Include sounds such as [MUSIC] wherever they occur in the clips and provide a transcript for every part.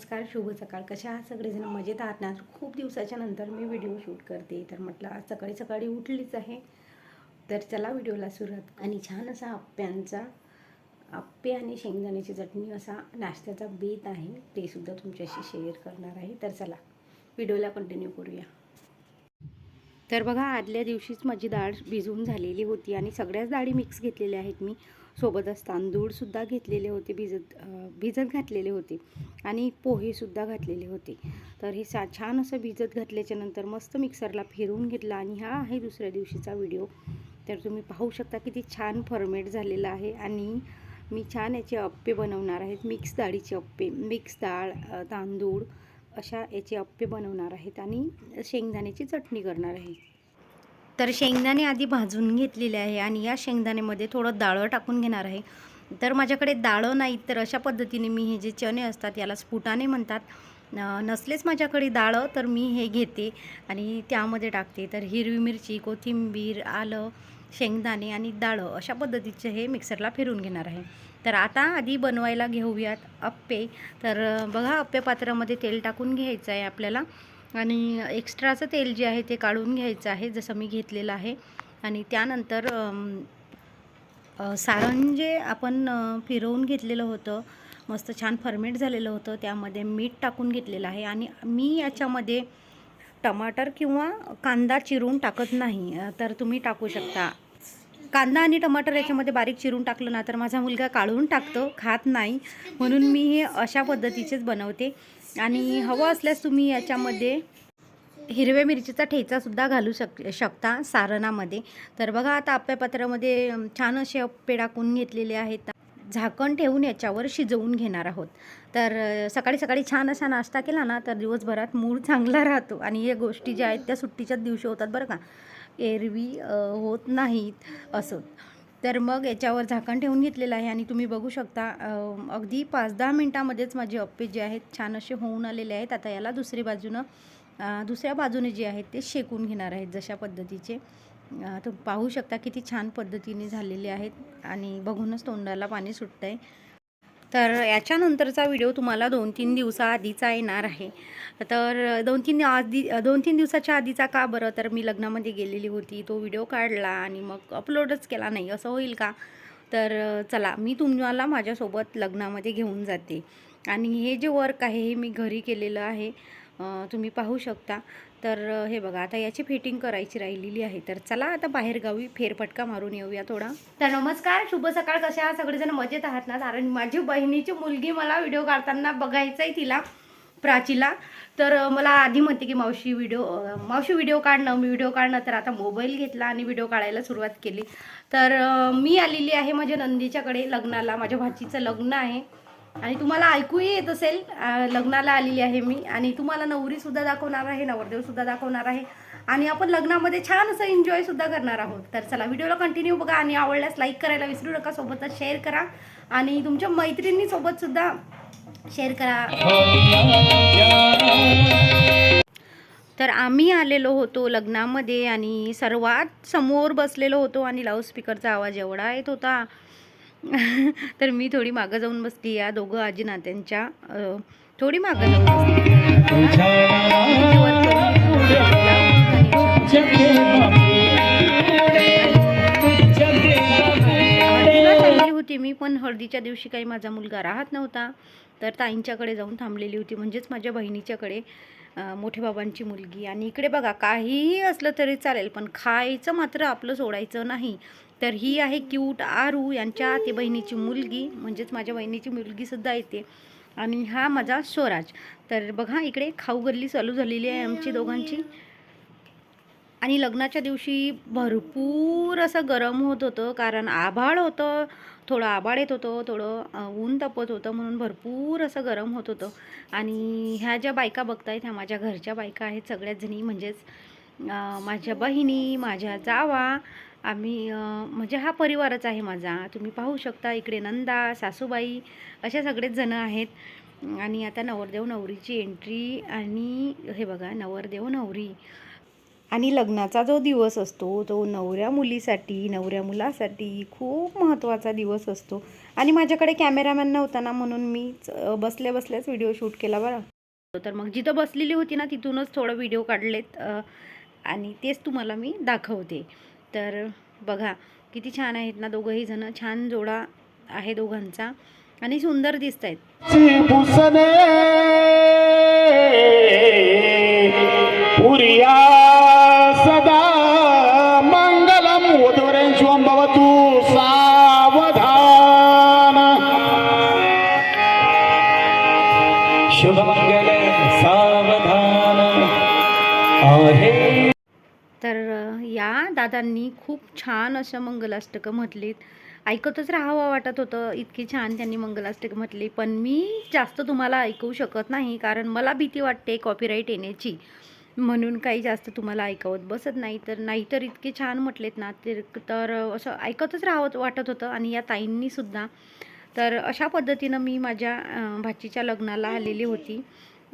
नमस्कार शुभ सकाळ. कशा आहात सगळेजण? मजेत आहात ना? खूप दिवसाच्या नंतर मी व्हिडिओ शूट करते. तर म्हटलं आज सकाळी सकाळी उठलीच आहे. तर चला व्हिडिओला सुरुवात. आणि छान असा आप्प्यांचा आप्पे आणि शेंगदाण्याची चटणी असा नाश्त्याचा बेत आहे. ते सुद्धा तुमच्याशी शेअर करणार आहे. तर चला व्हिडिओला कंटिन्यू करूया. तर बघा आदल्या दिवशीच माझी डाळ भिजवून झालेली होती आणि सगळ्याच डाळी मिक्स घेतलेल्या आहेत मी. सोबतच तांदूळसुद्धा घेतलेले होते भिजत भिजत घातलेले होते आणि पोहेसुद्धा घातलेले होते. तर हे सा छान असं भिजत घातल्याच्यानंतर मस्त मिक्सरला फिरवून घेतला आणि हा आहे दुसऱ्या दिवशीचा व्हिडिओ तर तुम्ही पाहू शकता किती छान फॉर्मेट झालेला आहे आणि मी छान याचे अप्पे बनवणार आहेत मिक्स डाळीचे अप्पे. मिक्स डाळ तांदूळ अशा याचे अप्पे बनवणार आहेत आणि शेंगदाण्याची चटणी करणार आहे. तर शेंगदाणे आधी भाजून घेतलेले आहे आणि या शेंगदाण्यामध्ये थोडं डाळं टाकून घेणार आहे. तर माझ्याकडे डाळं नाहीत तर अशा पद्धतीने मी हे जे चणे असतात याला स्फुटाणे म्हणतात. नसलेच माझ्याकडे डाळं तर मी हे घेते आणि त्यामध्ये टाकते. तर हिरवी मिरची कोथिंबीर आलं शेंगदाणे आणि डाळं अशा पद्धतीचे हे मिक्सरला फिरून घेणार आहे. तर आता आधी बनवायला घेऊयात अप्पे. तर बघा अप्पे पात्रामध्ये तेल टाकून घ्यायचं आहे आपल्याला. आणि एक्स्ट्राचं तेल जे आहे ते काढून घ्यायचं आहे जसं मी घेतलेलं आहे. आणि त्यानंतर सारण जे आपण फिरवून घेतलेलं होतं मस्त छान फर्मेट झालेलं होतं त्यामध्ये मीठ टाकून घेतलेलं आहे. आणि मी याच्यामध्ये टमाटर किंवा कांदा चिरून टाकत नाही. तर तुम्ही टाकू शकता. कांदा आणि टमाटर याच्यामध्ये बारीक चिरून टाकलं ना तर माझा मुलगा काढून टाकतो खात नाही. म्हणून मी हे अशा पद्धतीचेच बनवते. आणि हवं असल्यास तुम्ही याच्यामध्ये हिरव्या मिरचीचा ठेचासुद्धा घालू शक शकता सारणामध्ये. तर बघा आता आप्यापात्रामध्ये छान असे अप्पे टाकून घेतलेले आहेत. झाकण ठेवून याच्यावर शिजवून घेणार आहोत. तर सकाळी सकाळी छान असा नाश्ता केला ना तर दिवसभरात मूड चांगला राहतो. आणि या गोष्टी ज्या आहेत त्या सुट्टीच्याच दिवशी होतात बरं का. एरवी होत नाहीत असं. तर मग याच्यावर झाकण ठेवून घेतलेलं आहे आणि तुम्ही बघू शकता अगदी पाच दहा मिनटामध्येच माझे अप्पे जे आहेत छान असे होऊन आलेले आहेत. आता याला दुसरी बाजूनं दुसऱ्या बाजूने जे आहेत ते शेकून घेणार आहेत जशा पद्धतीचे. तुम्ही पाहू शकता किती छान पद्धतीने झालेले आहेत आणि बघूनच तोंडाला पाणी सुटतं आहे तर याच्यानंतरचा व्हिडिओ तुम्हाला दोन तीन दिवसाआधीचा येणार आहे. तर दोन तीन आधी दोन तीन दिवसाच्या आधीचा का बरं? तर मी लग्नामध्ये गेलेली होती तो व्हिडिओ काढला आणि मग अपलोडच केला नाही. असं होईल का? तर चला मी तुम्हाला माझ्यासोबत लग्नामध्ये घेऊन जाते. आणि हे जे वर्क आहे हे मी घरी केलेलं आहे. तुम्ही पाहू शकता. तर हे बघा आता याची फिटिंग करायची राहिलेली आहे. तर चला आता बाहेर गावी फेरफटका मारून येऊया थोडा. तर नमस्कार शुभ सकाळ. कशा आहात? सगळेजण मजेत आहात ना? कारण माझी बहिणीची मुलगी मला व्हिडिओ काढताना बघायचा आहे तिला प्राचीला. तर मला आधी म्हणते की मावशी व्हिडिओ मावशी व्हिडिओ काढणं मी व्हिडिओ काढणं. तर आता मोबाईल घेतला आणि व्हिडिओ काढायला सुरुवात केली. तर मी आलेली आहे माझ्या नंदीच्याकडे लग्नाला. माझ्या भाचीचं लग्न आहे. आणि तुम्हाला ऐकूही येत असेल लग्नाला आलेली आहे मी. आणि तुम्हाला नवरीसुद्धा दाखवणार आहे नवरदेवसुद्धा दाखवणार आहे. आणि आपण लग्नामध्ये छान असं एन्जॉय सुद्धा करणार आहोत. तर चला व्हिडिओला कंटिन्यू बघा आणि आवडल्यास लाईक करायला विसरू नका. सोबतच शेअर करा. आणि तुमच्या मैत्रिणीसोबतसुद्धा शेअर करा. तर आम्ही आलेलो होतो लग्नामध्ये आणि सर्वात समोर बसलेलो होतो आणि लाऊडस्पीकरचा आवाज एवढा येत होता. [LAUGHS] तर मी थोडी मागं जाऊन बसली या दोघं आजी नात्यांच्या थोडी मागं जाऊन बसली. होती मी पण हळदीच्या दिवशी काही माझा मुलगा राहत नव्हता. तर ताईंच्याकडे जाऊन थांबलेली होती म्हणजेच माझ्या बहिणीच्याकडे मोठे बाबांची मुलगी. आणि इकडे बघा काहीही असलं तरी चालेल पण खायचं मात्र आपलं सोडायचं नाही. तर ही आहे क्यूट आरू यांच्या ते बहिणीची मुलगी म्हणजेच माझ्या बहिणीची मुलगीसुद्धा येते. आणि हा माझा स्वराज. तर बघा इकडे खाऊ गल्ली चालू झालेली आहे आमची दोघांची. आणि लग्नाच्या दिवशी भरपूर असं गरम होत होतं कारण आभाळ होतं थोडं आभाळ येत होतं थोडं ऊन तपत होतं म्हणून भरपूर असं गरम होत होतं. आणि ह्या ज्या बायका बघतायत ह्या माझ्या घरच्या बायका आहेत सगळ्याच जणी म्हणजेच माझ्या बहिणी माझ्या जावा आम्ही म्हणजे हा परिवारच आहे माझा. तुम्ही पाहू शकता इकडे नंदा सासूबाई अशा सगळेच जणं आहेत. आणि आता नवरदेव नवरीची एंट्री आणि हे बघा नवरदेव नवरी. आणि लग्नाचा जो दिवस असतो तो नवऱ्या मुलीसाठी नवऱ्या मुलासाठी खूप महत्त्वाचा दिवस असतो. आणि माझ्याकडे कॅमेरामॅन नव्हता ना म्हणून मी बसल्या बसल्याच व्हिडिओ शूट केला बरं. तर मग जिथं बसलेली होती ना तिथूनच थोडं व्हिडिओ काढलेत. आणि तेच तुम्हाला मी दाखवते. तर बघा किती छान आहेत ना दोघंही जण. छान जोडा आहे दोघांचा. आणि सुंदर दिसत आहेत भूषणे पुरिया सदा सावधान. आहे दादांनी खूप छान असं मंगलाष्टकं म्हटलीत. ऐकतच राहावं वाटत होतं. इतकी छान त्यांनी मंगलाष्टक म्हटली. पण मी जास्त तुम्हाला ऐकवू शकत नाही कारण मला भीती वाटते कॉपीराईट येण्याची. म्हणून काही जास्त तुम्हाला ऐकवत बसत नाही. तर नाहीतर इतके छान म्हटलेत ना ते तर असं ऐकतच राहावं वाटत होतं. आणि या ताईंनीसुद्धा तर अशा पद्धतीनं मी माझ्या भाचीच्या लग्नाला आलेली होती.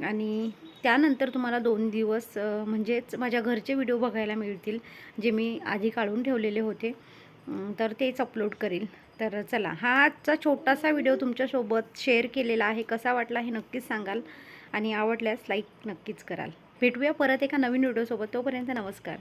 आणि त्यानंतर तुम्हाला दोन दिवस म्हणजेच माझ्या घरचे व्हिडिओ बघायला मिळतील जे मी आधी काढून ठेवलेले होते. तर तेच अपलोड करील. तर चला हा आजचा छोटासा व्हिडिओ तुमच्यासोबत शेअर केलेला आहे. कसा वाटला हे नक्कीच सांगाल आणि आवडल्यास लाईक नक्कीच कराल. भेटूया परत एका नवीन व्हिडिओसोबत. तोपर्यंत नमस्कार.